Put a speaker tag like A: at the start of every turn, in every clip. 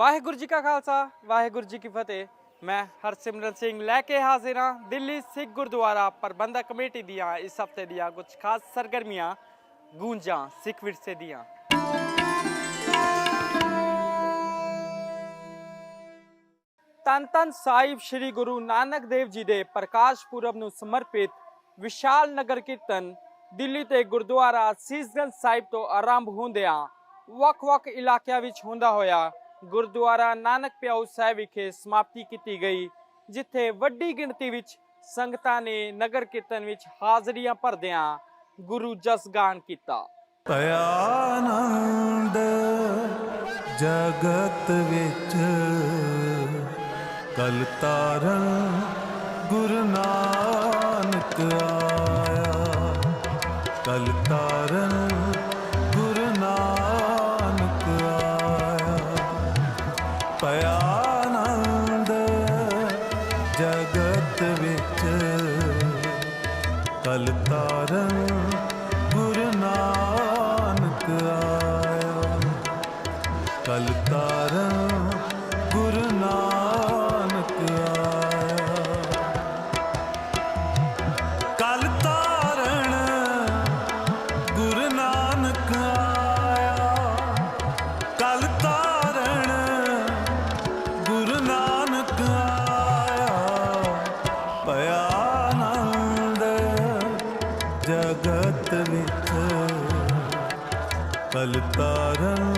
A: ਵਾਹਿਗੁਰੂ ਜੀ ਕਾ ਖਾਲਸਾ, ਵਾਹਿਗੁਰੂ ਜੀ ਕੀ ਫਤਿਹ। ਮੈਂ ਹਰਸਿਮਰਨ ਸਿੰਘ ਲੈ ਕੇ ਹਾਜ਼ਰ ਹਾਂ ਦਿੱਲੀ ਸਿੱਖ ਗੁਰਦੁਆਰਾ ਪ੍ਰਬੰਧਕ ਕਮੇਟੀ ਦੀਆਂ ਇਸ ਹਫ਼ਤੇ ਦੀਆਂ ਕੁਝ ਖਾਸ ਸਰਗਰਮੀਆਂ, ਗੂੰਜਾਂ, ਸਿੱਖ ਵਿਰਸੇ ਦੀਆਂ। ਤਨ ਤਨ ਸਾਹਿਬ ਸ੍ਰੀ ਗੁਰੂ ਨਾਨਕ ਦੇਵ ਜੀ ਦੇ ਪ੍ਰਕਾਸ਼ ਪੁਰਬ ਨੂੰ ਸਮਰਪਿਤ ਵਿਸ਼ਾਲ ਨਗਰ ਕੀਰਤਨ ਦਿੱਲੀ ਤੇ ਗੁਰਦੁਆਰਾ ਸੀਸਗੰਜ ਸਾਹਿਬ ਤੋਂ ਆਰੰਭ ਹੁੰਦਿਆਂ ਵੱਖ-ਵੱਖ ਇਲਾਕਿਆਂ ਵਿੱਚ ਹੁੰਦਾ ਹੋਇਆ ਗੁਰਦੁਆਰਾ ਨਾਨਕ ਪਿਆਉ ਸਾਹਿਬ ਵਿਖੇ ਸਮਾਪਤੀ ਕੀਤੀ ਗਈ, ਜਿੱਥੇ ਵੱਡੀ ਗਿਣਤੀ ਵਿੱਚ ਸੰਗਤਾਂ ਨੇ ਨਗਰ ਕੀਰਤਨ ਵਿੱਚ ਹਾਜ਼ਰੀਆਂ ਭਰਦਿਆਂ ਗੁਰੂ ਜਸ ਗਾਨ ਕੀਤਾ।
B: ਭਇਆਨੰਦ ਜਗਤ ਵਿੱਚ ਕਲ ਤਾਰਨ ਗੁਰੂ ਨਾਨਕ ਆਇਆ ਕਲ ਤਾਰਨ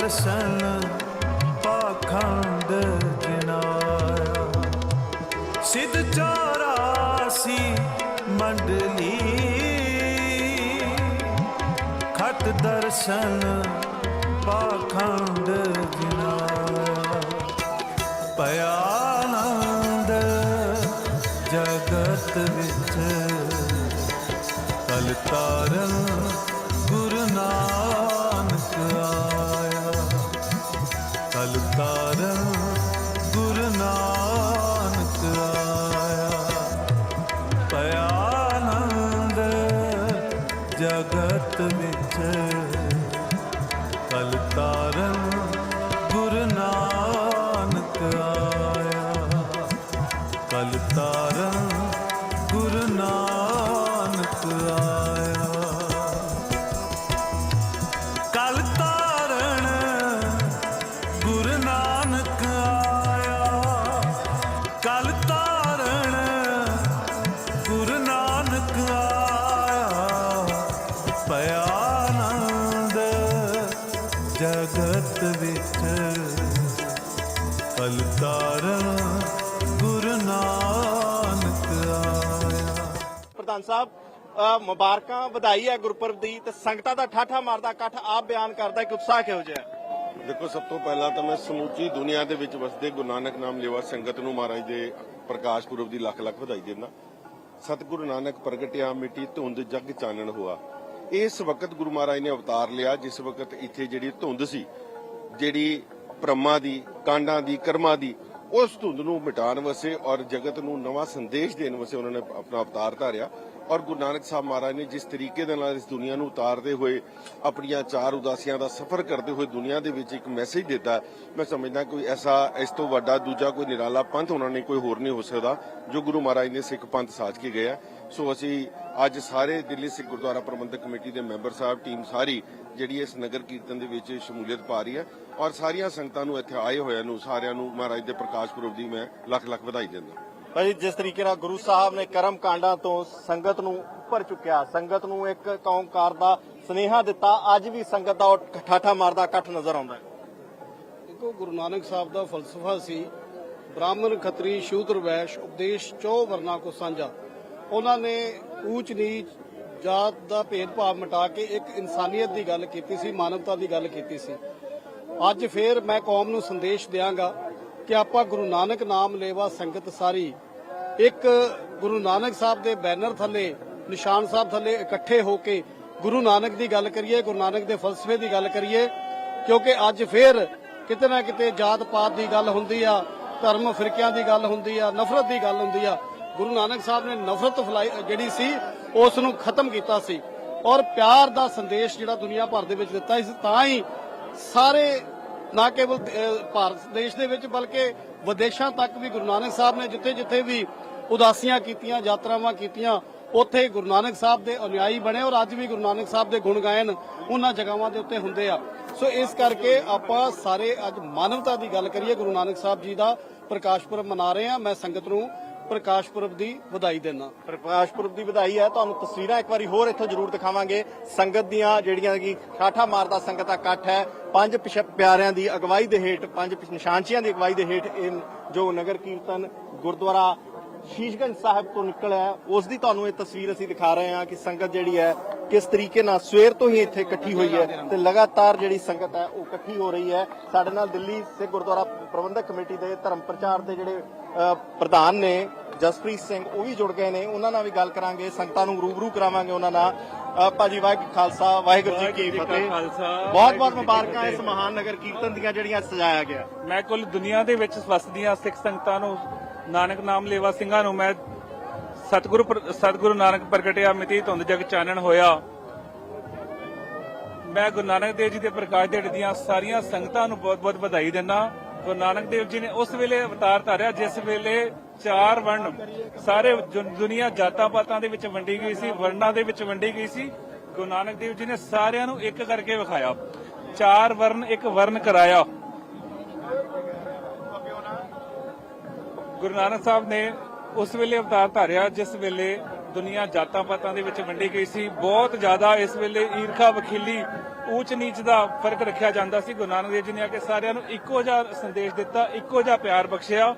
B: ਦਰਸ਼ਨ ਪਾਖੰਡ ਜਿਨਾਇਆ ਸਿੱਧ ਚੌਰਾਸੀ ਮੰਡਲੀ। ਖਟ ਦਰਸ਼ਨ ਪਾਖੰਡ ਜਿਨਾਇਆ ਭਇਆਨੰਦ ਜਗਤ ਵਿੱਚ ਕਲਤਾ ਜਗਤ ਵਿੱਚ ਕਲ ਜਗਤ ਵਿੱਚ ਕਲ ਤਾਰਨ ਗੁਰੂ ਨਾਨਕ ਆਇਆ।
C: ਪ੍ਰਧਾਨ ਸਾਹਿਬ ਮੁਬਾਰਕਾਂ ਵਧਾਈ ਹੈ ਗੁਰਪੁਰਬ ਦੀ ਤੇ ਸੰਗਤਾਂ ਦਾ ਠਾਠਾ ਮਾਰਦਾ ਇਕੱਠ ਆਪ ਬਿਆਨ ਕਰਦਾ ਕਿ ਉਤਸ਼ਾਹ ਕਿਹੋ ਜਿਹਾ ਹੈ?
D: ਦੇਖੋ ਸਭ ਤੋਂ ਪਹਿਲਾਂ ਤਾਂ ਮੈਂ ਸਮੁੱਚੀ ਦੁਨੀਆ ਦੇ ਵਿੱਚ ਵਸਦੇ ਗੁਰੂ ਨਾਨਕ ਨਾਮ ਲੇਵਾ ਸੰਗਤ ਨੂੰ ਮਹਾਰਾਜ ਦੇ ਪ੍ਰਕਾਸ਼ ਪੁਰਬ ਦੀ ਲੱਖ ਲੱਖ ਵਧਾਈ ਦਿੰਦਾ। ਸਤਿਗੁਰੂ ਨਾਨਕ ਪ੍ਰਗਟਿਆ ਮਿੱਟੀ ਧੁੰਦ ਜਗ ਚਾਨਣ ਹੋਆ। ਇਸ ਵਕਤ ਗੁਰੂ ਮਹਾਰਾਜ ਨੇ ਅਵਤਾਰ ਲਿਆ, ਜਿਸ ਵਕਤ ਇੱਥੇ ਜਿਹੜੀ ਧੁੰਦ ਸੀ, ਜਿਹੜੀ ਪ੍ਰਮਾ ਦੀ, ਕਾਂਡਾਂ ਦੀ, ਕਰਮਾਂ ਦੀ, ਉਸ ਧੁੰਦ ਨੂੰ ਮਿਟਾਉਣ ਵਾਸਤੇ ਔਰ ਜਗਤ ਨੂੰ ਨਵਾਂ ਸੰਦੇਸ਼ ਦੇਣ ਵਾਸਤੇ ਉਹਨਾਂ ਨੇ ਆਪਣਾ ਅਵਤਾਰ ਧਾਰਿਆ। ਔਰ ਗੁਰੂ ਨਾਨਕ ਸਾਹਿਬ ਮਹਾਰਾਜ ਨੇ ਜਿਸ ਤਰੀਕੇ ਦੇ ਨਾਲ ਇਸ ਦੁਨੀਆ ਨੂੰ ਉਤਾਰਦੇ ਹੋਏ ਆਪਣੀਆਂ ਚਾਰ ਉਦਾਸੀਆਂ ਦਾ ਸਫ਼ਰ ਕਰਦੇ ਹੋਏ ਦੁਨੀਆ ਦੇ ਵਿੱਚ ਇੱਕ ਮੈਸੇਜ ਦਿੱਤਾ, ਮੈਂ ਸਮਝਦਾ ਕੋਈ ਐਸਾ ਇਸ ਤੋਂ ਵੱਡਾ ਦੂਜਾ ਕੋਈ ਨਿਰਾਲਾ ਪੰਥ ਉਹਨਾਂ ਨੇ ਕੋਈ ਹੋਰ ਨਹੀਂ ਹੋ ਸਕਦਾ, ਜੋ ਗੁਰੂ ਮਹਾਰਾਜ ਨੇ ਸਿੱਖ ਪੰਥ ਸਾਜ ਕੇ ਗਿਆ ਸੋ ਅਸੀਂ ਅੱਜ ਸਾਰੇ ਦਿੱਲੀ ਸਿੱਖ ਗੁਰਦੁਆਰਾ ਪ੍ਰਬੰਧਕ ਕਮੇਟੀ ਦੇ ਮੈਂਬਰ ਸਾਹਿਬ ਟੀਮ ਸਾਰੀ ਜਿਹੜੀ ਇਸ ਨਗਰ ਕੀਰਤਨ ਦੇ ਵਿੱਚ ਸ਼ਮੂਲੀਅਤ ਪਾ ਰਹੀ ਹੈ ਔਰ ਸਾਰੀਆਂ ਸੰਗਤਾਂ ਨੂੰ ਇੱਥੇ ਆਏ ਹੋਇਆਂ ਨੂੰ ਸਾਰਿਆਂ ਨੂੰ ਮਹਾਰਾਜ ਦੇ ਪ੍ਰਕਾਸ਼ ਪੁਰਬ ਦੀ ਮੈਂ ਲੱਖ ਲੱਖ ਵਧਾਈ ਦਿੰਦਾ
C: ਭਾਜੀ ਜਿਸ ਤਰੀਕੇ ਨਾਲ ਗੁਰੂ ਸਾਹਿਬ ਨੇ ਕਰਮ ਕਾਂਡਾਂ ਤੋਂ ਸੰਗਤ ਨੂੰ ਉੱਪਰ ਚੁੱਕਿਆ ਸੰਗਤ ਨੂੰ ਇੱਕ ਕੌਮਕਾਰ ਦਾ ਸਨੇਹਾ ਦਿੱਤਾ ਅੱਜ ਵੀ ਸੰਗਤ ਦਾ ਉਹ ਠਾਠਾ ਮਾਰਦਾ ਇਕੱਠ ਨਜ਼ਰ ਆਉਂਦਾ ਹੈ।
E: ਦੇਖੋ ਗੁਰੂ ਨਾਨਕ ਸਾਹਿਬ ਦਾ ਫਲਸਫਾ ਸੀ ਬ੍ਰਾਹਮਣ ਖੱਤਰੀ ਸ਼ੂਦਰ ਵੈਸ਼ ਉਪਦੇਸ਼ ਚੌ ਵਰਨਾ ਕੋ ਸਾਂਝਾ। ਉਹਨਾਂ ਨੇ ਊਚ ਨੀਚ ਜਾਤ ਦਾ ਭੇਦਭਾਵ ਮਿਟਾ ਕੇ ਇੱਕ ਇਨਸਾਨੀਅਤ ਦੀ ਗੱਲ ਕੀਤੀ ਸੀ, ਮਾਨਵਤਾ ਦੀ ਗੱਲ ਕੀਤੀ ਸੀ। ਅੱਜ ਫੇਰ ਮੈਂ ਕੌਮ ਨੂੰ ਸੰਦੇਸ਼ ਦਿਆਂਗਾ ਕਿ ਆਪਾਂ ਗੁਰੂ ਨਾਨਕ ਨਾਮ ਲੇਵਾ ਸੰਗਤ ਸਾਰੀ ਇੱਕ ਗੁਰੂ ਨਾਨਕ ਸਾਹਿਬ ਦੇ ਬੈਨਰ ਥੱਲੇ, ਨਿਸ਼ਾਨ ਸਾਹਿਬ ਥੱਲੇ ਇਕੱਠੇ ਹੋ ਕੇ ਗੁਰੂ ਨਾਨਕ ਦੀ ਗੱਲ ਕਰੀਏ, ਗੁਰੂ ਨਾਨਕ ਦੇ ਫਲਸਫੇ ਦੀ ਗੱਲ ਕਰੀਏ, ਕਿਉਂਕਿ ਅੱਜ ਫੇਰ ਕਿਤੇ ਨਾ ਕਿਤੇ ਜਾਤ ਪਾਤ ਦੀ ਗੱਲ ਹੁੰਦੀ ਆ ਧਰਮ ਫਿਰਕਿਆਂ ਦੀ ਗੱਲ ਹੁੰਦੀ ਆ, ਨਫ਼ਰਤ ਦੀ ਗੱਲ ਹੁੰਦੀ ਆ ਗੁਰੂ ਨਾਨਕ ਸਾਹਿਬ ਨੇ ਨਫ਼ਰਤ ਫੈਲਾਈ ਜਿਹੜੀ ਸੀ ਉਸ ਨੂੰ ਖਤਮ ਕੀਤਾ ਸੀ। ਔਰ ਪਿਆਰ ਦਾ ਸੰਦੇਸ਼ ਜਿਹੜਾ ਦੁਨੀਆ ਭਰ ਦੇ ਵਿੱਚ ਦਿੱਤਾ ਸੀ, ਤਾਂ ਹੀ ਸਾਰੇ ਨਾ ਕੇਵਲ ਭਾਰਤ ਦੇਸ਼ ਦੇ ਵਿੱਚ, ਬਲਕਿ ਵਿਦੇਸ਼ਾਂ ਤੱਕ ਵੀ ਗੁਰੂ ਨਾਨਕ ਸਾਹਿਬ ਨੇ ਜਿੱਥੇ ਜਿੱਥੇ ਵੀ ਉਦਾਸੀਆਂ ਕੀਤੀਆਂ, ਯਾਤਰਾਵਾਂ ਕੀਤੀਆਂ, ਉੱਥੇ ਗੁਰੂ ਨਾਨਕ ਸਾਹਿਬ ਦੇ ਅਨੁਯਾਈ ਬਣੇ ਔਰ ਅੱਜ ਵੀ ਗੁਰੂ ਨਾਨਕ ਸਾਹਿਬ ਦੇ ਗੁਣ ਗਾਇਨ ਉਹਨਾਂ ਜਗਾਵਾਂ ਦੇ ਉੱਤੇ ਹੁੰਦੇ ਆ। ਸੋ ਇਸ ਕਰਕੇ ਆਪਾਂ ਸਾਰੇ ਅੱਜ ਮਾਨਵਤਾ ਦੀ ਗੱਲ ਕਰੀਏ, ਗੁਰੂ ਨਾਨਕ ਸਾਹਿਬ ਜੀ ਦਾ ਪ੍ਰਕਾਸ਼ ਪੁਰਬ ਮਨਾ ਰਹੇ ਆ ਮੈਂ ਸੰਗਤ ਨੂੰ ਪ੍ਰਕਾਸ਼ ਪੁਰਬ ਦੀ ਵਧਾਈ ਦਿੰਦਾ।
C: ਪ੍ਰਕਾਸ਼ ਪੁਰਬ ਦੀ ਵਧਾਈ ਹੈ। ਤੁਹਾਨੂੰ ਤਸਵੀਰਾਂ ਇੱਕ ਵਾਰੀ ਹੋਰ ਇੱਥੋਂ ਜ਼ਰੂਰ ਦਿਖਾਵਾਂਗੇ। ਸੰਗਤ ਦੀਆਂ ਜਿਹੜੀਆਂ ਕਿ ਠਾਠਾ ਮਾਰਦਾ ਸੰਗਤ ਦਾ ਇਕੱਠ ਹੈ। ਪੰਜ ਪਿਆਰਿਆਂ ਦੀ ਅਗਵਾਈ ਦੇ ਹੇਠ ਪੰਜ ਨਿਸ਼ਾਨਚੀਆਂ ਦੀ ਅਗਵਾਈ ਦੇ ਹੇਠ ਇਹ ਜੋ ਨਗਰ ਕੀਰਤਨ ਗੁਰਦੁਆਰਾ ਸ਼ੀਸ਼ਗੰਜ ਸਾਹਿਬ ਤੋਂ ਨਿਕਲਿਆ ਹੈ, ਉਸ ਦੀ ਤੁਹਾਨੂੰ ਇਹ ਤਸਵੀਰ ਅਸੀਂ ਦਿਖਾ ਰਹੇ ਹਾਂ ਕਿ ਸੰਗਤ ਜਿਹੜੀ ਹੈ ਕਿਸ ਤਰੀਕੇ ਨਾਲ ਸਵੇਰ ਤੋਂ ਹੀ ਇੱਥੇ ਇਕੱਠੀ ਹੋਈ ਹੈ ਤੇ ਲਗਾਤਾਰ ਜਿਹੜੀ ਸੰਗਤ ਹੈ ਉਹ ਇਕੱਠੀ ਹੋ ਰਹੀ ਹੈ। ਸਾਡੇ ਨਾਲ ਦਿੱਲੀ ਸਿੱਖ ਗੁਰਦੁਆਰਾ ਪ੍ਰਬੰਧਕ ਕਮੇਟੀ ਦੇ ਧਰਮ ਪ੍ਰਚਾਰ ਦੇ ਜਿਹੜੇ ਪ੍ਰਧਾਨ ਨੇ ਜਸਪ੍ਰੀਤ ਸਿੰਘ ਉਹ ਵੀ ਜੁੜ ਗਏ ਨੇ। ਉਹਨਾਂ ਨਾਲ ਵੀ ਗੱਲ ਕਰਾਂਗੇ ਸੰਗਤਾਂ ਨੂੰ ਰੂਬਰੂ ਕਰਾਵਾਂਗੇ ਉਹਨਾਂ ਨਾਲ। ਭਾਜੀ ਵਾਹਿਗੁਰੂ ਖਾਲਸਾ ਵਾਹਿਗੁਰੂ ਜੀ ਕੀ ਫਤਿਹ। ਬਹੁਤ ਬਹੁਤ ਮੁਬਾਰਕਾਂ ਇਸ ਮਹਾਨ ਨਗਰ ਕੀਰਤਨ ਦੀਆਂ ਜਿਹੜੀਆਂ ਸਜਾਇਆ ਗਿਆ।
F: ਮੈਂ ਕੁੱਲ ਦੁਨੀਆ ਦੇ ਵਿੱਚ ਵਸਦੀਆਂ ਸਿੱਖ ਸੰਗਤਾਂ ਨੂੰ ਨਾਨਕ ਨਾਮ ਲੇਵਾ ਸਿੰਘਾਂ ਨੂੰ ਮੈਂ ਸਤਿਗੁਰੂ ਸਤਿਗੁਰੂ ਨਾਨਕ ਪ੍ਰਗਟਿਆ ਮਿਤੀ ਧੁੰਦ ਜਗ ਚਾਨਣ ਹੋਇਆ। ਮੈਂ ਗੁਰੂ ਨਾਨਕ ਦੇਵ ਜੀ ਦੇ ਪ੍ਰਕਾਸ਼ ਦਿਹਾੜੇ ਦੀਆਂ ਸਾਰੀਆਂ ਸੰਗਤਾਂ ਨੂੰ ਬਹੁਤ-ਬਹੁਤ ਵਧਾਈ ਦਿੰਦਾ। ਗੁਰੂ ਨਾਨਕ ਦੇਵ ਜੀ ਨੇ ਉਸ ਵੇਲੇ ਅਵਤਾਰ ਧਾਰਿਆ, ਜਿਸ ਵੇਲੇ ਚਾਰ ਵਰਣ ਸਾਰੇ ਜੁ- ਦੁਨੀਆ ਜਾਤਾਂ ਪਾਤਾਂ ਦੇ ਵਿੱਚ ਵੰਡੀ ਗਈ ਸੀ, ਵਰਣਾਂ ਦੇ ਵਿੱਚ ਵੰਡੀ ਗਈ ਸੀ। ਗੁਰੂ ਨਾਨਕ ਦੇਵ ਜੀ ਨੇ ਸਾਰਿਆਂ ਨੂੰ ਇੱਕ ਕਰਕੇ ਵਿਖਾਇਆ। ਚਾਰ ਵਰਨ ਇੱਕ ਵਰਨ ਕਰਾਇਆ। ਗੁਰੂ ਨਾਨਕ ਸਾਹਿਬ ਨੇ ਉਸ ਵੇਲੇ ਅਵਤਾਰ ਧਾਰਿਆ, ਜਿਸ ਵੇਲੇ ਦੁਨੀਆ ਜਾਤਾਂ ਪਾਤਾਂ ਦੇ ਵਿੱਚ ਵੰਡੀ ਗਈ ਸੀ। ਬਹੁਤ ਜ਼ਿਆਦਾ ਇਸ ਵੇਲੇ ਈਰਖਾ, ਵਖੀਲੀ, ਊਚ ਨੀਚ ਦਾ ਫ਼ਰਕ ਰੱਖਿਆ ਜਾਂਦਾ ਸੀ। ਗੁਰੂ ਨਾਨਕ ਦੇਵ ਜੀ ਨੇ ਆ ਕੇ ਸਾਰਿਆਂ ਨੂੰ ਇੱਕੋ ਜਿਹਾ ਸੰਦੇਸ਼ ਦਿੱਤਾ, ਇੱਕੋ ਜਿਹਾ ਪਿਆਰ ਬਖਸ਼ਿਆ।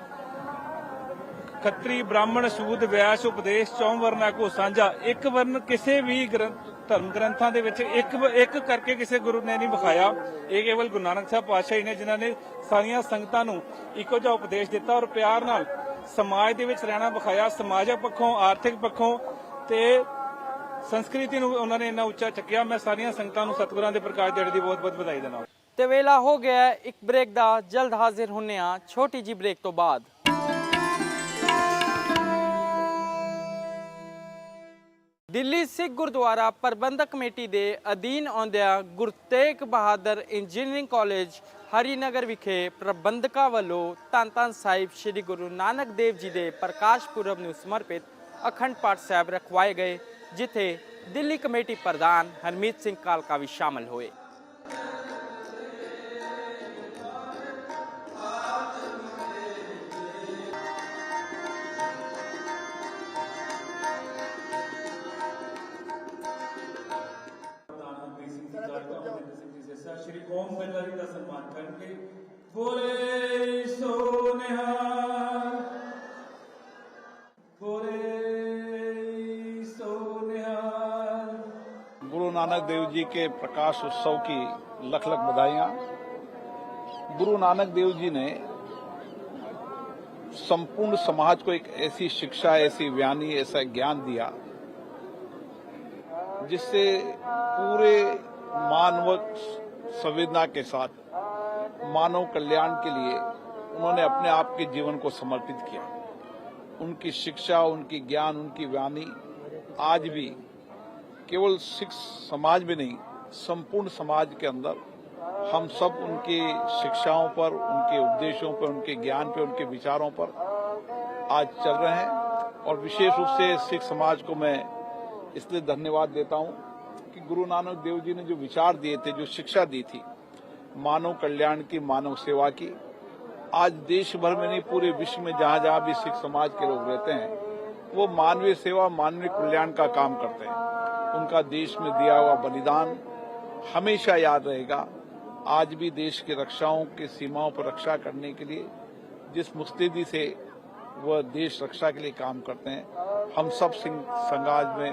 F: ਖੱਤਰੀ ਬ੍ਰਾਹਮਣ ਸ਼ੂਦ ਵੈਸ਼ ਉਪਦੇਸ਼, ਚੌਂ ਵਰਨਾ ਕੋ ਸਾਂਝਾ ਇੱਕ ਵਰਨ ਕਿਸੇ ਵੀ ਗ੍ਰੰਥ ਧਰਮ ਗ੍ਰੰਥਾਂ ਦੇ ਵਿੱਚ ਇੱਕ ਇੱਕ ਕਰਕੇ ਕਿਸੇ ਗੁਰੂ ਨੇ ਨਹੀਂ ਵਿਖਾਇਆ। ਇਹ ਕੇਵਲ ਗੁਰੂ ਨਾਨਕ ਸਾਹਿਬ ਪਾਤਸ਼ਾਹ ਹੀ ਨੇ ਜਿਨ੍ਹਾਂ ਨੇ ਸਾਰੀਆਂ ਸੰਗਤਾਂ ਨੂੰ ਇੱਕੋ ਜਿਹਾ ਉਪਦੇਸ਼ ਦਿੱਤਾ ਔਰ ਪਿਆਰ ਨਾਲ ਸਮਾਜ ਦੇ ਵਿੱਚ ਰਹਿਣਾ ਵਿਖਾਇਆ, ਸਮਾਜਿਕ ਪੱਖੋਂ, ਆਰਥਿਕ ਪੱਖੋਂ ਤੇ ਸੰਸਕ੍ਰਿਤੀ ਨੂੰ ਉਹਨਾਂ ਨੇ ਇੰਨਾ ਉੱਚਾ ਚੱਕਿਆ। ਮੈਂ ਸਾਰੀਆਂ ਸੰਗਤਾਂ ਨੂੰ ਸਤਿਗੁਰਾਂ ਦੇ ਪ੍ਰਕਾਸ਼ ਦਿਹਾੜੇ ਦੀ ਬਹੁਤ ਬਹੁਤ ਵਧਾਈ ਦਿੰਦਾ
A: ਤੇ ਵੇਲਾ ਹੋ ਗਿਆ ਇੱਕ ਬ੍ਰੇਕ ਦਾ, ਜਲਦ ਹਾਜ਼ਰ ਹੁੰਨੇ ਆ ਛੋਟੀ ਜੀ ਬ੍ਰੇਕ ਤੋਂ ਬਾਅਦ। ਦਿੱਲੀ ਸਿੱਖ ਗੁਰਦੁਆਰਾ ਪ੍ਰਬੰਧਕ ਕਮੇਟੀ ਦੇ ਅਧੀਨ ਆਉਂਦਿਆਂ ਗੁਰੂ ਤੇਗ ਬਹਾਦਰ ਇੰਜੀਨੀਅਰਿੰਗ ਕਾਲਜ ਹਰੀਨਗਰ ਵਿਖੇ ਪ੍ਰਬੰਧਕਾਂ ਵੱਲੋਂ ਧੰਨ ਧੰਨ ਸਾਹਿਬ ਸ੍ਰੀ ਗੁਰੂ ਨਾਨਕ ਦੇਵ ਜੀ ਦੇ ਪ੍ਰਕਾਸ਼ ਪੁਰਬ ਨੂੰ ਸਮਰਪਿਤ ਅਖੰਡ ਪਾਠ ਸਾਹਿਬ ਰਖਵਾਏ ਗਏ, ਜਿੱਥੇ ਦਿੱਲੀ ਕਮੇਟੀ ਪ੍ਰਧਾਨ ਹਰਮੀਤ ਸਿੰਘ ਕਾਲਕਾ ਵੀ ਸ਼ਾਮਲ ਹੋਏ।
F: ਸ਼੍ਰੀ ਓਮ ਬਿਰਲਾ
G: नानक देव जी के प्रकाश उत्सव की लख लख बधाइयाँ। गुरु नानक देव जी ने संपूर्ण समाज को एक ऐसी शिक्षा, ऐसी व्यानी, ऐसा ज्ञान दिया, जिससे पूरे मानव संवेदना के साथ, मानव कल्याण के लिए उन्होंने अपने आप के जीवन को समर्पित किया। उनकी शिक्षा, उनकी ज्ञान, उनकी वाणी आज भी केवल सिख समाज में नहीं, संपूर्ण समाज के अंदर हम सब उनकी शिक्षाओं पर, उनके उपदेशों पर, उनके ज्ञान पर, उनके विचारों पर आज चल रहे हैं। और विशेष रूप से सिख समाज को मैं इसलिए धन्यवाद देता हूँ कि गुरु नानक देव जी ने जो विचार दिए थे, जो शिक्षा दी थी, मानव कल्याण की, मानव सेवा की, आज देश भर में नहीं, पूरे विश्व में जहाँ जहाँ भी सिख समाज के लोग रहते हैं, वो मानवीय सेवा, मानवीय कल्याण का काम करते हैं। उनका देश में दिया हुआ बलिदान हमेशा याद रहेगा आज भी देश की रक्षाओं की सीमाओं पर रक्षा करने के लिए जिस मुस्तैदी से वह देश रक्षा के लिए काम करते हैं हम सब सिंह समाज में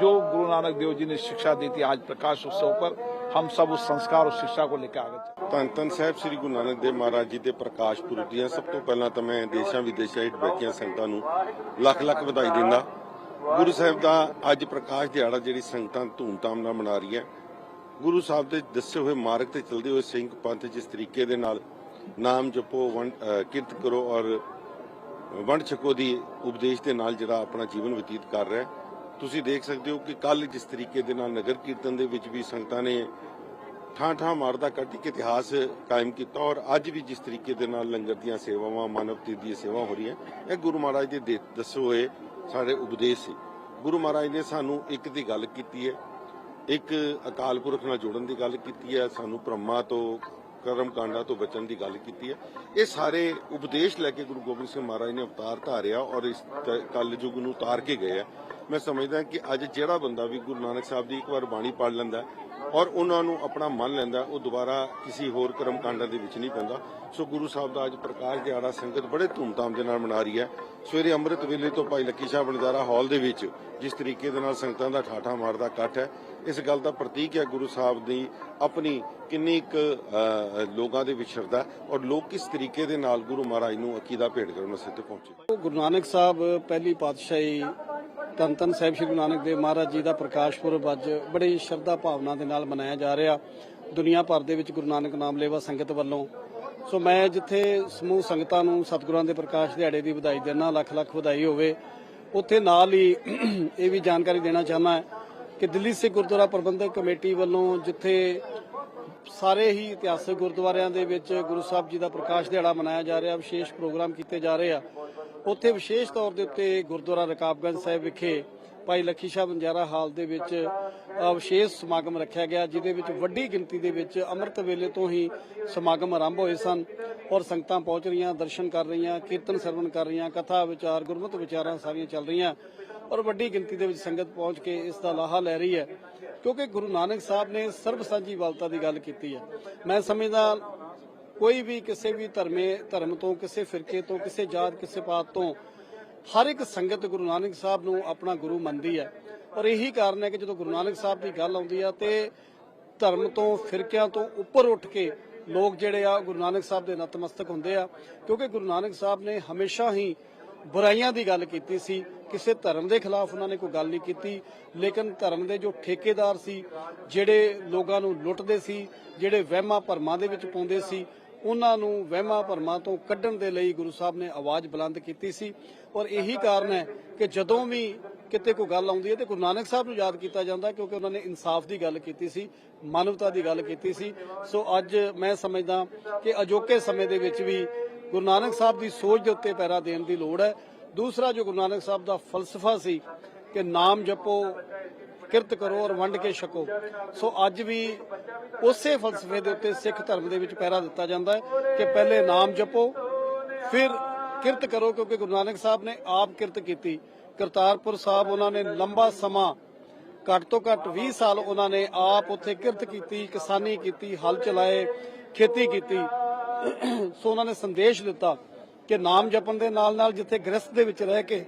G: जो गुरु नानक देव जी ने शिक्षा दी थी आज प्रकाश उत्सव पर हम सब उस संस्कार और शिक्षा को लेकर आगे चलें
D: ਧੰਨ ਧੰਨ ਸਾਹਿਬ ਸ੍ਰੀ ਗੁਰੂ ਨਾਨਕ ਦੇਵ ਮਹਾਰਾਜ ਜੀ ਦੇ ਪ੍ਰਕਾਸ਼ ਪੁਰਬ ਦੀਆਂ ਸਭ ਤੋਂ ਪਹਿਲਾਂ ਤਾਂ ਮੈਂ ਦੇਸ਼ਾਂ ਵਿਦੇਸ਼ਾਂ ਵਿੱਚ ਬੈਠੀਆਂ ਸੰਗਤਾਂ ਨੂੰ ਲੱਖ ਲੱਖ ਵਧਾਈ ਦਿੰਦਾ ਗੁਰੂ ਸਾਹਿਬ ਦਾ ਅੱਜ ਪ੍ਰਕਾਸ਼ ਦਿਹਾੜਾ ਜਿਹੜੀ ਸੰਗਤਾਂ ਧੂਮਧਾਮ ਨਾਲ ਮਨਾ ਰਹੀ ਹੈ ਗੁਰੂ ਸਾਹਿਬ ਦੇ ਦੱਸੇ ਹੋਏ ਮਾਰਗ ਤੇ ਚੱਲਦੇ ਹੋਏ ਸਿੰਘ ਪੰਥ ਜਿਸ ਤਰੀਕੇ ਦੇ ਨਾਲ ਨਾਮ ਜਪੋ ਕਿਰਤ ਕਰੋ ਔਰ ਵੰਡ ਛਕੋ ਦੀ ਉਪਦੇਸ਼ ਦੇ ਨਾਲ ਜਿਹੜਾ ਆਪਣਾ ਜੀਵਨ ਬਤੀਤ ਕਰ ਰਿਹਾ ਤੁਸੀਂ ਦੇਖ ਸਕਦੇ ਹੋ ਕਿ ਕੱਲ ਜਿਸ ਤਰੀਕੇ ਦੇ ਨਾਲ ਨਗਰ ਕੀਰਤਨ ਦੇ ਵਿੱਚ ਵੀ ਸੰਗਤਾਂ ਨੇ ਠਾਂ ਠਾਂ ਮਾਰਦਾ ਕੱਢ ਕੇ ਇਤਿਹਾਸ ਕਾਇਮ ਕੀਤਾ ਔਰ ਅੱਜ ਵੀ ਜਿਸ ਤਰੀਕੇ ਦੇ ਨਾਲ ਲੰਗਰ ਦੀਆਂ ਸੇਵਾਵਾਂ ਮਾਨਵਤੀ ਦੀ ਸੇਵਾ ਹੋ ਰਹੀਆਂ। ਇਹ ਗੁਰੂ ਮਹਾਰਾਜ ਦੇ- ਦੱਸੇ ਹੋਏ ਸਾਡੇ ਉਪਦੇਸ਼ ਸੀ। ਗੁਰੂ ਮਹਾਰਾਜ ਨੇ ਸਾਨੂੰ ਇੱਕ ਦੀ ਗੱਲ ਕੀਤੀ ਹੈ, ਇੱਕ ਅਕਾਲ ਪੁਰਖ ਨਾਲ ਜੋੜਨ ਦੀ ਗੱਲ ਕੀਤੀ ਹੈ, ਸਾਨੂੰ ਬ੍ਰਹਮਾ ਤੋਂ ਕਰਮ ਕਾਂਡਾ ਤੋਂ ਬਚਣ ਦੀ ਗੱਲ ਕੀਤੀ ਹੈ। ਇਹ ਸਾਰੇ ਉਪਦੇਸ਼ ਲੈ ਕੇ ਗੁਰੂ ਗੋਬਿੰਦ ਸਿੰਘ ਮਹਾਰਾਜ ਨੇ ਅਵਤਾਰ ਧਾਰਿਆ ਔਰ ਇਸ ਕਲ ਯੁੱਗ ਨੂੰ ਉਤਾਰ ਕੇ ਗਏ ਆ ਮੈਂ ਸਮਝਦਾ ਕਿ ਅੱਜ ਜਿਹੜਾ ਬੰਦਾ ਵੀ ਗੁਰੂ ਨਾਨਕ ਸਾਹਿਬ ਦੀ ਇੱਕ ਵਾਰ ਬਾਣੀ ਪੜ ਲੈਂਦਾ ਔਰ ਉਹਨਾਂ ਨੂੰ ਆਪਣਾ ਮੰਨ ਲੈਂਦਾ, ਉਹ ਦੁਬਾਰਾ ਕਿਸੇ ਹੋਰ ਕਰਮ ਕਾਂਡਾਂ ਦੇ ਵਿੱਚ ਨਹੀਂ ਪੈਂਦਾ। ਸੋ ਗੁਰੂ ਸਾਹਿਬ ਦਾ ਅੱਜ ਪ੍ਰਕਾਸ਼ ਦਿਹਾੜਾ ਸੰਗਤ ਬੜੇ ਧੂਮਧਾਮ ਦੇ ਨਾਲ ਮਨਾ ਰਹੀ ਹੈ। ਸਵੇਰੇ ਅੰਮ੍ਰਿਤ ਵੇਲੇ ਤੋਂ ਭਾਈ ਲੱਕੀ ਸ਼ਾਹ ਬਣਜਾਰਾ ਹਾਲ ਦੇ ਵਿੱਚ ਜਿਸ ਤਰੀਕੇ ਦੇ ਨਾਲ ਸੰਗਤਾਂ ਦਾ ਠਾਠਾ ਮਾਰਦਾ ਇਕੱਠ ਹੈ, ਇਸ ਗੱਲ ਦਾ ਪ੍ਰਤੀਕ ਹੈ ਗੁਰੂ ਸਾਹਿਬ ਦੀ ਆਪਣੀ ਕਿੰਨੀ ਕੁ ਲੋਕਾਂ ਦੇ ਵਿੱਚ ਸ਼ਰਧਾ ਔਰ ਲੋਕ ਕਿਸ ਤਰੀਕੇ ਦੇ ਨਾਲ ਗੁਰੂ ਮਹਾਰਾਜ ਨੂੰ ਅਕੀਦਾ ਭੇਟ ਕਰਨ ਵਾਸਤੇ ਪਹੁੰਚੇ।
E: ਗੁਰੂ ਨਾਨਕ ਸਾਹਿਬ ਪਹਿਲੀ ਪਾਤਸ਼ਾਹੀ ਧੰਨ ਧੰਨ ਸਾਹਿਬ ਸ੍ਰੀ ਗੁਰੂ ਨਾਨਕ ਦੇਵ ਮਹਾਰਾਜ ਜੀ ਦਾ ਪ੍ਰਕਾਸ਼ ਪੁਰਬ ਅੱਜ ਬੜੀ ਸ਼ਰਧਾ ਭਾਵਨਾ ਦੇ ਨਾਲ ਮਨਾਇਆ ਜਾ ਰਿਹਾ। ਦੁਨੀਆ ਭਰ ਦੇ ਵਿੱਚ ਗੁਰੂ ਨਾਨਕ ਨਾਮ ਲੇਵਾ ਸੰਗਤ ਵੱਲੋਂ। ਸੋ ਮੈਂ ਜਿੱਥੇ ਸਮੂਹ ਸੰਗਤਾਂ ਨੂੰ ਸਤਿਗੁਰਾਂ ਦੇ ਪ੍ਰਕਾਸ਼ ਦਿਹਾੜੇ ਦੀ ਵਧਾਈ ਦੇਣਾ ਲੱਖ ਲੱਖ ਵਧਾਈ ਹੋਵੇ, ਉੱਥੇ ਨਾਲ ਹੀ ਇਹ ਵੀ ਜਾਣਕਾਰੀ ਦੇਣਾ ਚਾਹੁੰਦਾ ਕਿ ਦਿੱਲੀ ਸਿੱਖ ਗੁਰਦੁਆਰਾ ਪ੍ਰਬੰਧਕ ਕਮੇਟੀ ਵੱਲੋਂ ਜਿੱਥੇ ਸਾਰੇ ਹੀ ਇਤਿਹਾਸਕ ਗੁਰਦੁਆਰਿਆਂ ਦੇ ਵਿੱਚ ਗੁਰੂ ਸਾਹਿਬ ਜੀ ਦਾ ਪ੍ਰਕਾਸ਼ ਦਿਹਾੜਾ ਮਨਾਇਆ ਜਾ ਰਿਹਾ, ਵਿਸ਼ੇਸ਼ ਪ੍ਰੋਗਰਾਮ ਕੀਤੇ ਜਾ ਰਹੇ ਆ। ਉੱਥੇ ਵਿਸ਼ੇਸ਼ ਤੌਰ ਦੇ ਉੱਤੇ ਗੁਰਦੁਆਰਾ ਰਕਾਬਗੰਜ ਸਾਹਿਬ ਵਿਖੇ ਭਾਈ ਲੱਖੀ ਸ਼ਾਹ ਬੰਜਾਰਾ ਹਾਲ ਦੇ ਵਿੱਚ ਵਿਸ਼ੇਸ਼ ਸਮਾਗਮ ਰੱਖਿਆ ਗਿਆ, ਜਿਹਦੇ ਵਿੱਚ ਵੱਡੀ ਗਿਣਤੀ ਦੇ ਵਿੱਚ ਅੰਮ੍ਰਿਤ ਵੇਲੇ ਤੋਂ ਹੀ ਸਮਾਗਮ ਆਰੰਭ ਹੋਏ ਸਨ ਔਰ ਸੰਗਤਾਂ ਪਹੁੰਚ ਰਹੀਆਂ, ਦਰਸ਼ਨ ਕਰ ਰਹੀਆਂ, ਕੀਰਤਨ ਸਰਵਣ ਕਰ ਰਹੀਆਂ, ਕਥਾ ਵਿਚਾਰ, ਗੁਰਮਤਿ ਵਿਚਾਰਾਂ ਸਾਰੀਆਂ ਚੱਲ ਰਹੀਆਂ ਔਰ ਵੱਡੀ ਗਿਣਤੀ ਦੇ ਵਿੱਚ ਸੰਗਤ ਪਹੁੰਚ ਕੇ ਇਸ ਦਾ ਲਾਹਾ ਲੈ ਰਹੀ ਹੈ। ਕਿਉਂਕਿ ਗੁਰੂ ਨਾਨਕ ਸਾਹਿਬ ਨੇ ਸਰਬ ਸਾਂਝੀ ਦੀ ਗੱਲ ਕੀਤੀ ਹੈ। ਮੈਂ ਸਮਝਦਾ ਕੋਈ ਵੀ ਕਿਸੇ ਵੀ ਧਰਮੇ, ਧਰਮ ਤੋਂ, ਕਿਸੇ ਫਿਰਕੇ ਤੋਂ, ਕਿਸੇ ਜਾਤ, ਕਿਸੇ ਪਾਤ ਤੋਂ ਹਰ ਇੱਕ ਸੰਗਤ ਗੁਰੂ ਨਾਨਕ ਸਾਹਿਬ ਨੂੰ ਆਪਣਾ ਗੁਰੂ ਮੰਨਦੀ ਹੈ। ਔਰ ਇਹੀ ਕਾਰਨ ਹੈ ਕਿ ਜਦੋਂ ਗੁਰੂ ਨਾਨਕ ਸਾਹਿਬ ਦੀ ਗੱਲ ਆਉਂਦੀ ਆ ਤੇ ਧਰਮ ਤੋਂ, ਫਿਰਕਿਆਂ ਤੋਂ ਉੱਪਰ ਉੱਠ ਕੇ ਲੋਕ ਜਿਹੜੇ ਆ ਗੁਰੂ ਨਾਨਕ ਸਾਹਿਬ ਦੇ ਨਤਮਸਤਕ ਹੁੰਦੇ ਆ। ਕਿਉਂਕਿ ਗੁਰੂ ਨਾਨਕ ਸਾਹਿਬ ਨੇ ਹਮੇਸ਼ਾ ਹੀ ਬੁਰਾਈਆਂ ਦੀ ਗੱਲ ਕੀਤੀ ਸੀ, ਕਿਸੇ ਧਰਮ ਦੇ ਖਿਲਾਫ ਉਹਨਾਂ ਨੇ ਕੋਈ ਗੱਲ ਨਹੀਂ ਕੀਤੀ, ਲੇਕਿਨ ਧਰਮ ਦੇ ਜੋ ਠੇਕੇਦਾਰ ਸੀ, ਜਿਹੜੇ ਲੋਕਾਂ ਨੂੰ ਲੁੱਟਦੇ ਸੀ, ਜਿਹੜੇ ਵਹਿਮਾਂ ਭਰਮਾਂ ਦੇ ਵਿੱਚ ਪਾਉਂਦੇ ਸੀ, ਉਹਨਾਂ ਨੂੰ ਵਹਿਮਾਂ ਭਰਮਾਂ ਤੋਂ ਕੱਢਣ ਦੇ ਲਈ ਗੁਰੂ ਸਾਹਿਬ ਨੇ ਆਵਾਜ਼ ਬੁਲੰਦ ਕੀਤੀ ਸੀ। ਔਰ ਇਹੀ ਕਾਰਨ ਹੈ ਕਿ ਜਦੋਂ ਵੀ ਕਿਤੇ ਕੋਈ ਗੱਲ ਆਉਂਦੀ ਹੈ ਤੇ ਗੁਰੂ ਨਾਨਕ ਸਾਹਿਬ ਨੂੰ ਯਾਦ ਕੀਤਾ ਜਾਂਦਾ ਕਿਉਂਕਿ ਉਹਨਾਂ ਨੇ ਇਨਸਾਫ ਦੀ ਗੱਲ ਕੀਤੀ ਸੀ, ਮਾਨਵਤਾ ਦੀ ਗੱਲ ਕੀਤੀ ਸੀ। ਸੋ ਅੱਜ ਮੈਂ ਸਮਝਦਾ ਕਿ ਅਜੋਕੇ ਸਮੇਂ ਦੇ ਵਿੱਚ ਵੀ ਗੁਰੂ ਨਾਨਕ ਸਾਹਿਬ ਦੀ ਸੋਚ ਦੇ ਉੱਤੇ ਪੈਰਾ ਦੇਣ ਦੀ ਲੋੜ ਹੈ। ਦੂਸਰਾ ਜੋ ਗੁਰੂ ਨਾਨਕ ਸਾਹਿਬ ਦਾ ਫਲਸਫਾ ਸੀ ਕਿ ਨਾਮ ਜਪੋ, ਕਿਰਤ ਕਰੋ ਔਰ ਵੰਡ ਕੇ ਛਕੋ। ਸੋ ਅੱਜ ਵੀ ਉਸੇ ਫਲਸਫੇ ਦੇ ਉੱਤੇ ਸਿੱਖ ਧਰਮ ਦੇ ਵਿੱਚ ਪਹਿਰਾ ਦਿੱਤਾ ਜਾਂਦਾ ਹੈ ਕਿ ਪਹਿਲੇ ਨਾਮ ਜਪੋ, ਫਿਰ ਕਿਰਤ ਕਰੋ ਕਿਉਂਕਿ ਗੁਰੂ ਨਾਨਕ ਸਾਹਿਬ ਨੇ ਆਪ ਕਿਰਤ ਕੀਤੀ। ਕਰਤਾਰਪੁਰ ਸਾਹਿਬ ਉਹਨਾਂ ਨੇ ਲੰਬਾ ਸਮਾਂ, ਘੱਟ ਤੋਂ ਘੱਟ 20 ਸਾਲ ਉਹਨਾਂ ਨੇ ਆਪ ਉੱਥੇ ਕਿਰਤ ਕੀਤੀ, ਕਿਸਾਨੀ ਕੀਤੀ, ਹਲ ਚਲਾਏ, ਖੇਤੀ ਕੀਤੀ। ਸੋ ਉਹਨਾਂ ਨੇ ਸੰਦੇਸ਼ ਦਿੱਤਾ ਕਿ ਨਾਮ ਜਪਣ ਦੇ ਨਾਲ ਨਾਲ ਜਿੱਥੇ ਗ੍ਰਸਤ ਦੇ ਵਿੱਚ ਰਹਿ ਕੇ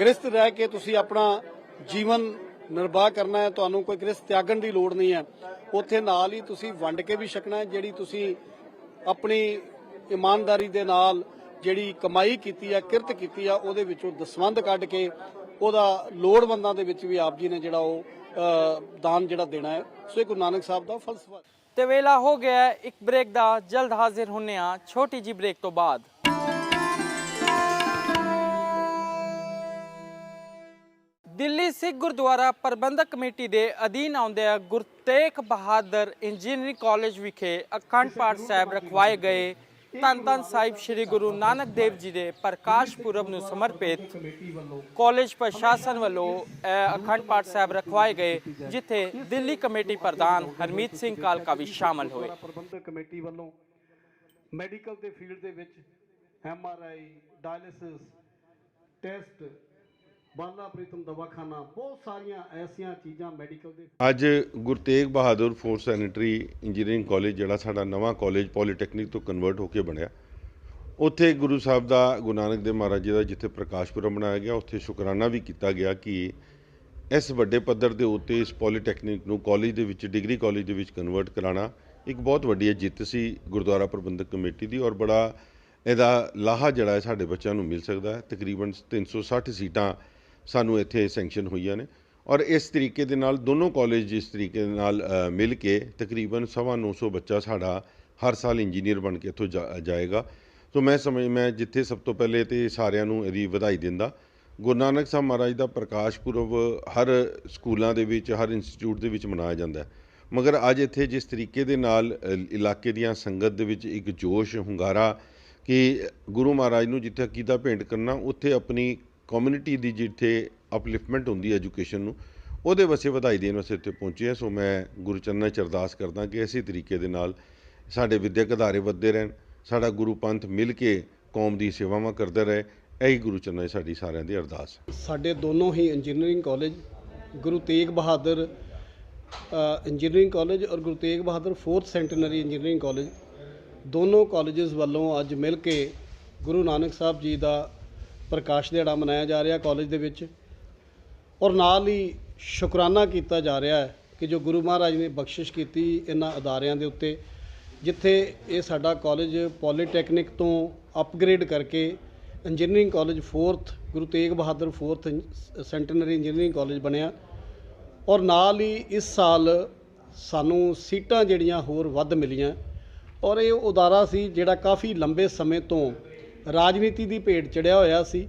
E: ਗ੍ਰਸਤ ਰਹਿ ਕੇ ਤੁਸੀਂ ਆਪਣਾ ਜੀਵਨ ਨਿਰਵਾਹ ਕਰਨਾ ਹੈ, ਤੁਹਾਨੂੰ ਕੋਈ ਗ੍ਰਸਤ ਤਿਆਗਣ ਦੀ ਲੋੜ ਨਹੀਂ ਹੈ। ਉੱਥੇ ਨਾਲ ਹੀ ਤੁਸੀਂ ਵੰਡ ਕੇ ਵੀ ਛਕਣਾ ਹੈ, ਜਿਹੜੀ ਤੁਸੀਂ ਆਪਣੀ ਇਮਾਨਦਾਰੀ ਦੇ ਨਾਲ ਜਿਹੜੀ ਕਮਾਈ ਕੀਤੀ ਆ ਕਿਰਤ ਕੀਤੀ ਆ ਉਹਦੇ ਵਿੱਚੋਂ ਦਸਵੰਧ ਕੱਢ ਕੇ ਉਹਦਾ ਲੋੜਵੰਦਾਂ ਦੇ ਵਿੱਚ ਵੀ ਆਪ ਜੀ ਨੇ ਜਿਹੜਾ ਉਹ ਦਾਨ ਜਿਹੜਾ ਦੇਣਾ ਹੈ। ਸੋ ਇਹ ਗੁਰੂ ਨਾਨਕ ਸਾਹਿਬ ਦਾ ਫਲਸਫਾ
A: ਤੇ ਵੇਲਾ ਹੋ ਗਿਆ ਇੱਕ ਬ੍ਰੇਕ ਦਾ, ਜਲਦ ਹਾਜ਼ਰ ਹੁੰਨੇ ਆ, ਛੋਟੀ ਜੀ ਬ੍ਰੇਕ ਤੋਂ ਬਾਅਦ। ਦਿੱਲੀ ਸਿੱਖ ਗੁਰਦੁਆਰਾ ਪ੍ਰਬੰਧਕ ਕਮੇਟੀ ਦੇ ਅਧੀਨ ਆਉਂਦੇ ਗੁਰੂ ਤੇਗ ਬਹਾਦਰ ਇੰਜੀਨੀਅਰਿੰਗ ਕਾਲਜ ਵਿਖੇ ਅਖੰਡ ਪਾਠ ਸਾਹਿਬ ਰਖਵਾਏ ਗਏ। ਧੰਨ ਧੰਨ ਸਾਹਿਬ ਸ੍ਰੀ ਗੁਰੂ ਨਾਨਕ ਦੇਵ ਜੀ ਦੇ ਪ੍ਰਕਾਸ਼ ਪੁਰਬ ਨੂੰ ਸਮਰਪਿਤ ਕਾਲਜ ਪ੍ਰਸ਼ਾਸਨ ਵੱਲੋਂ ਇਹ ਅਖੰਡ ਪਾਠ ਸਾਹਿਬ ਰਖਵਾਏ ਗਏ, ਜਿੱਥੇ ਦਿੱਲੀ ਕਮੇਟੀ ਪ੍ਰਧਾਨ ਹਰਮੀਤ ਸਿੰਘ ਕਾਲਕਾ ਵੀ ਸ਼ਾਮਲ ਹੋਏ।
E: ਪ੍ਰਬੰਧਕ ਕਮੇਟੀ ਵੱਲੋਂ ਮੈਡੀਕਲ ਦੇ ਫੀਲਡ ਦੇ ਵਿੱਚ M R I dialysis test Bala Pritam Dawakhana, ਬਹੁਤ ਸਾਰੀਆਂ ਐਸੀਆਂ ਚੀਜ਼ਾਂ ਮੈਡੀਕਲ ਦੇ
D: ਅੱਜ Guru Tegh Bahadur four centenary engineering college, ਜਿਹੜਾ ਸਾਡਾ ਨਵਾਂ ਕਾਲਜ ਪੋਲੀਟੈਕਨਿਕ ਤੋਂ ਕਨਵਰਟ ਹੋ ਕੇ ਬਣਿਆ, ਉੱਥੇ ਗੁਰੂ ਸਾਹਿਬ ਦਾ, ਗੁਰੂ ਨਾਨਕ ਦੇਵ ਮਹਾਰਾਜ ਜੀ ਦਾ ਜਿੱਥੇ ਪ੍ਰਕਾਸ਼ ਪੁਰਬ ਮਨਾਇਆ ਗਿਆ, ਉੱਥੇ ਸ਼ੁਕਰਾਨਾ ਵੀ ਕੀਤਾ ਗਿਆ ਕਿ ਇਸ ਵੱਡੇ ਪੱਧਰ ਦੇ ਉੱਤੇ ਇਸ ਪੋਲੀਟੈਕਨਿਕ ਨੂੰ ਕਾਲਜ ਦੇ ਵਿੱਚ, ਡਿਗਰੀ ਕਾਲਜ ਦੇ ਵਿੱਚ ਕਨਵਰਟ ਕਰਾਉਣਾ ਇੱਕ ਬਹੁਤ ਵੱਡੀ ਜਿੱਤ ਸੀ ਗੁਰਦੁਆਰਾ ਪ੍ਰਬੰਧਕ ਕਮੇਟੀ ਦੀ ਔਰ ਬੜਾ ਇਹਦਾ ਲਾਹਾ ਜਿਹੜਾ ਹੈ ਸਾਡੇ ਬੱਚਿਆਂ ਨੂੰ ਮਿਲ ਸਕਦਾ ਹੈ। ਤਕਰੀਬਨ 360 ਸੀਟਾਂ ਸਾਨੂੰ ਇੱਥੇ ਸੈਂਕਸ਼ਨ ਹੋਈਆਂ ਨੇ। ਔਰ ਇਸ ਤਰੀਕੇ ਦੇ ਨਾਲ ਦੋਨੋਂ ਕਾਲਜ ਜਿਸ ਤਰੀਕੇ ਦੇ ਨਾਲ ਮਿਲ ਕੇ ਤਕਰੀਬਨ ਸਵਾ 900 ਬੱਚਾ ਸਾਡਾ ਹਰ ਸਾਲ ਇੰਜੀਨੀਅਰ ਬਣ ਕੇ ਇੱਥੋਂ ਜਾ- ਜਾਏਗਾ। ਸੋ ਮੈਂ ਸਮਝ, ਮੈਂ ਜਿੱਥੇ ਸਭ ਤੋਂ ਪਹਿਲੇ ਤੇ ਸਾਰਿਆਂ ਨੂੰ ਇਹਦੀ ਵਧਾਈ ਦਿੰਦਾ। ਗੁਰੂ ਨਾਨਕ ਸਾਹਿਬ ਮਹਾਰਾਜ ਦਾ ਪ੍ਰਕਾਸ਼ ਪੁਰਬ ਹਰ ਸਕੂਲਾਂ ਦੇ ਵਿੱਚ, ਹਰ ਇੰਸਟੀਚਿਊਟ ਦੇ ਵਿੱਚ ਮਨਾਇਆ ਜਾਂਦਾ ਹੈ। ਮਗਰ ਅੱਜ ਇੱਥੇ ਜਿਸ ਤਰੀਕੇ ਦੇ ਨਾਲ ਇਲਾਕੇ ਦੀਆਂ ਸੰਗਤ ਦੇ ਵਿੱਚ ਇੱਕ ਜੋਸ਼, ਹੁੰਗਾਰਾ ਕਿ ਗੁਰੂ ਮਹਾਰਾਜ ਨੂੰ ਜਿੱਥੇ ਅਕੀਦਾ ਭੇਂਟ ਕਰਨਾ, ਉੱਥੇ ਆਪਣੀ ਕਮਿਊਨਿਟੀ ਦੀ ਜਿੱਥੇ ਅਪਲਿਫਟਮੈਂਟ ਹੁੰਦੀ ਹੈ ਐਜੂਕੇਸ਼ਨ ਨੂੰ, ਉਹਦੇ ਵਾਸਤੇ ਵਧਾਈ ਦੇਣ ਵਾਸਤੇ ਇੱਥੇ ਪਹੁੰਚੇ ਸੋ ਮੈਂ ਗੁਰੂ ਚਰਨਾਂ 'ਚ ਅਰਦਾਸ ਕਰਦਾ ਕਿ ਇਸੇ ਤਰੀਕੇ ਦੇ ਨਾਲ ਸਾਡੇ ਵਿਦਿਅਕ ਅਦਾਰੇ ਵੱਧਦੇ ਰਹਿਣ, ਸਾਡਾ ਗੁਰੂ ਪੰਥ ਮਿਲ ਕੇ ਕੌਮ ਦੀ ਸੇਵਾਵਾਂ ਕਰਦਾ ਰਹੇ। ਇਹੀ ਗੁਰੂ ਚਰਨਾਂ 'ਚ ਸਾਡੀ ਸਾਰਿਆਂ ਦੀ ਅਰਦਾਸ
E: ਸਾਡੇ ਦੋਨੋਂ ਹੀ engineering college Guru Tegh Bahadur engineering college ਔਰ Guru Tegh Bahadur fourth centenary engineering college ਦੋਨੋਂ ਕਾਲਜਸ ਵੱਲੋਂ ਅੱਜ ਮਿਲ ਕੇ ਗੁਰੂ ਨਾਨਕ ਸਾਹਿਬ ਜੀ ਦਾ ਪ੍ਰਕਾਸ਼ ਦਿਹਾੜਾ ਮਨਾਇਆ ਜਾ ਰਿਹਾ ਕਾਲਜ ਦੇ ਵਿੱਚ। ਔਰ ਨਾਲ ਹੀ ਸ਼ੁਕਰਾਨਾ ਕੀਤਾ ਜਾ ਰਿਹਾ ਹੈ ਕਿ ਜੋ ਗੁਰੂ ਮਹਾਰਾਜ ਨੇ ਬਖਸ਼ਿਸ਼ ਕੀਤੀ ਇਹਨਾਂ ਅਦਾਰਿਆਂ ਦੇ ਉੱਤੇ, ਜਿੱਥੇ ਇਹ ਸਾਡਾ ਕਾਲਜ ਪੋਲੀਟੈਕਨਿਕ ਤੋਂ ਅਪਗ੍ਰੇਡ ਕਰਕੇ engineering college 4th Guru Tegh Bahadur 4th centenary engineering college ਬਣਿਆ। ਔਰ ਨਾਲ ਹੀ ਇਸ ਸਾਲ ਸਾਨੂੰ ਸੀਟਾਂ ਜਿਹੜੀਆਂ ਹੋਰ ਵੱਧ ਮਿਲੀਆਂ। ਔਰ ਇਹ ਉਦਾਰਾ ਸੀ ਜਿਹੜਾ ਕਾਫੀ ਲੰਬੇ ਸਮੇਂ ਤੋਂ ਰਾਜਨੀਤੀ ਦੀ ਭੇਟ ਚੜਿਆ ਹੋਇਆ ਸੀ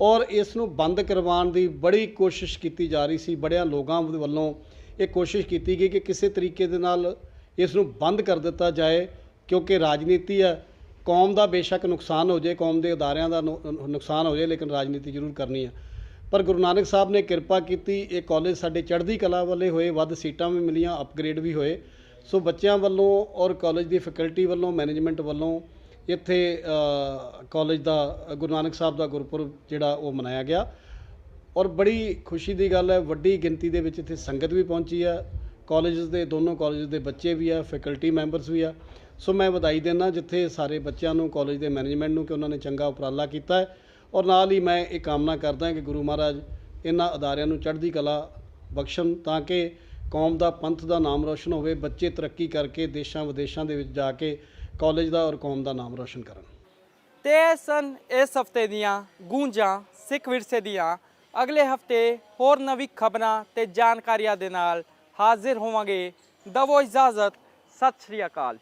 E: ਔਰ ਇਸ ਨੂੰ ਬੰਦ ਕਰਵਾਉਣ ਦੀ ਬੜੀ ਕੋਸ਼ਿਸ਼ ਕੀਤੀ ਜਾ ਰਹੀ ਸੀ। ਬੜਿਆਂ ਲੋਕਾਂ ਵੱਲੋਂ ਇਹ ਕੋਸ਼ਿਸ਼ ਕੀਤੀ ਗਈ ਕਿ ਕਿਸੇ ਤਰੀਕੇ ਦੇ ਨਾਲ ਇਸ ਨੂੰ ਬੰਦ ਕਰ ਦਿੱਤਾ ਜਾਏ, ਕਿਉਂਕਿ ਰਾਜਨੀਤੀ ਹੈ, ਕੌਮ ਦਾ ਬੇਸ਼ੱਕ ਨੁਕਸਾਨ ਹੋ ਜਾਏ, ਕੌਮ ਦੇ ਅਦਾਰਿਆਂ ਦਾ ਨੁ- ਨੁਕਸਾਨ ਹੋ ਜਾਏ, ਲੇਕਿਨ ਰਾਜਨੀਤੀ ਜ਼ਰੂਰ ਕਰਨੀ ਹੈ। ਪਰ ਗੁਰੂ ਨਾਨਕ ਸਾਹਿਬ ਨੇ ਕਿਰਪਾ ਕੀਤੀ, ਇਹ ਕਾਲਜ ਸਾਡੇ ਚੜ੍ਹਦੀ ਕਲਾ ਵਾਲੇ ਹੋਏ, ਵੱਧ ਸੀਟਾਂ ਵੀ ਮਿਲੀਆਂ ਅਪਗ੍ਰੇਡ ਵੀ ਹੋਏ। ਸੋ ਬੱਚਿਆਂ ਵੱਲੋਂ ਔਰ ਕਾਲਜ ਦੀ ਫੈਕਲਟੀ ਵੱਲੋਂ ਮੈਨੇਜਮੈਂਟ ਵੱਲੋਂ ਇੱਥੇ ਕਾਲਜ ਦਾ, ਗੁਰੂ ਨਾਨਕ ਸਾਹਿਬ ਦਾ ਗੁਰਪੁਰਬ ਜਿਹੜਾ ਉਹ ਮਨਾਇਆ ਗਿਆ। ਔਰ ਬੜੀ ਖੁਸ਼ੀ ਦੀ ਗੱਲ ਹੈ, ਵੱਡੀ ਗਿਣਤੀ ਦੇ ਵਿੱਚ ਇੱਥੇ ਸੰਗਤ ਵੀ ਪਹੁੰਚੀ ਹੈ। ਕਾਲਜਸ ਦੇ, ਦੋਨੋਂ ਕਾਲਜਸ ਦੇ ਬੱਚੇ ਵੀ ਆ ਫੈਕਲਟੀ ਮੈਂਬਰਸ ਵੀ ਆ। ਸੋ ਮੈਂ ਵਧਾਈ ਦਿੰਦਾ ਜਿੱਥੇ ਸਾਰੇ ਬੱਚਿਆਂ ਨੂੰ ਕਾਲਜ ਦੇ ਮੈਨੇਜਮੈਂਟ ਨੂੰ ਕਿ ਉਹਨਾਂ ਨੇ ਚੰਗਾ ਉਪਰਾਲਾ ਕੀਤਾ ਹੈ। ਔਰ ਨਾਲ ਹੀ ਮੈਂ ਇਹ ਕਾਮਨਾ ਕਰਦਾ ਕਿ ਗੁਰੂ ਮਹਾਰਾਜ ਇਹਨਾਂ ਅਦਾਰਿਆਂ ਨੂੰ ਚੜ੍ਹਦੀ ਕਲਾ ਬਖਸ਼ਣ ਤਾਂ ਕਿ ਕੌਮ ਦਾ ਪੰਥ ਦਾ ਨਾਮ ਰੋਸ਼ਨ ਹੋਵੇ, ਬੱਚੇ ਤਰੱਕੀ ਕਰਕੇ ਦੇਸ਼ਾਂ ਵਿਦੇਸ਼ਾਂ ਦੇ ਵਿੱਚ ਜਾ ਕੇ ਕਾਲਜ ਦਾ ਔਰ ਕੌਮ ਦਾ ਨਾਮ ਰੋਸ਼ਨ ਕਰਨ।
A: ਤੇ ਇਹ ਸਨ ਇਸ ਹਫ਼ਤੇ ਦੀਆਂ ਗੂੰਜਾਂ ਸਿੱਖ ਵਿਰਸੇ ਦੀਆਂ। ਅਗਲੇ ਹਫ਼ਤੇ ਹੋਰ ਨਵੀਂ ਖਬਰਾਂ ਤੇ ਜਾਣਕਾਰੀਆਂ ਦੇ ਨਾਲ ਹਾਜ਼ਰ ਹੋਵਾਂਗੇ। ਦਵੋ ਇਜਾਜ਼ਤ, ਸਤਿ ਸ਼੍ਰੀ ਅਕਾਲ।